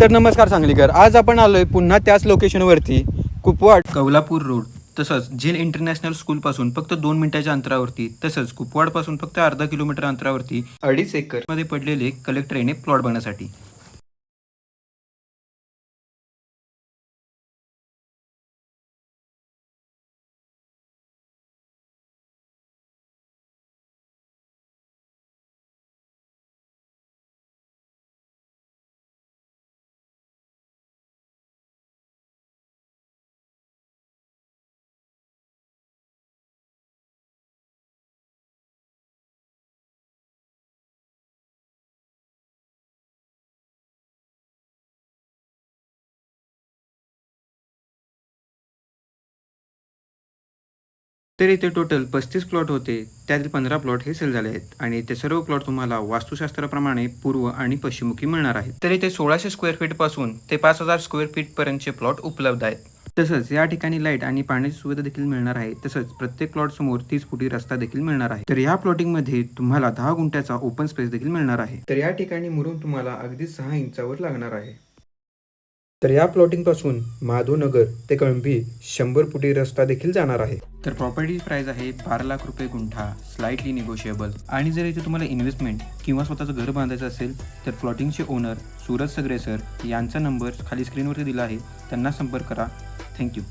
तर नमस्कार सांगलीकर. आज आपण आलोय पुन्हा त्याच लोकेशनवरती कुपवाड. कौलापूर रोड तसंच झेल इंटरनॅशनल स्कूलपासून फक्त दोन मिनिटाच्या अंतरावरती तसंच कुपवाडपासून फक्त अर्धा किलोमीटर अंतरावरती अडीच एकर. मध्ये पडलेले कलेक्टर येणे प्लॉट बघण्यासाठी तर इथे टोटल पस्तीस प्लॉट होते. त्यातील पंधरा प्लॉट हे सेल झाले आहेत. आणि ते सर्व प्लॉट तुम्हाला वास्तुशास्त्राप्रमाणे पूर्व आणि पश्चिमुखी मिळणार आहेत. तर इथे सोळाशे स्क्वेअर फीटपासून ते पाच हजार स्क्वेअर फीट पर्यंतचे प्लॉट उपलब्ध आहेत. तसंच या ठिकाणी लाइट आणि पाण्याची सुविधा देखील मिळणार आहे. तसंच प्रत्येक प्लॉट समोर तीस फुटी रस्ता देखील मिळणार आहे. तर या प्लॉटिंगमध्ये तुम्हाला दहा गुंठ्याचा ओपन स्पेस देखील मिळणार आहे. तर या ठिकाणी मुरुम तुम्हाला अगदी सहा इंचावर लागणार आहे. तर या प्लॉटिंगपासून माधोनगर माधवनगर ते कळंबी शंभर फुटी रस्ता देखील जाणार आहे. तर प्रॉपर्टी प्राइस आहे बारा लाख रुपये गुंठा स्लाइटली निगोशिएबल आणि जर इथे तुम्हाला इन्व्हेस्टमेंट किंवा स्वतःचं घर बांधायचं असेल तर प्लॉटिंगचे ओनर सूरज सगरे सर यांचा नंबर खाली स्क्रीनवरती दिला आहे. त्यांना संपर्क करा. थँक्यू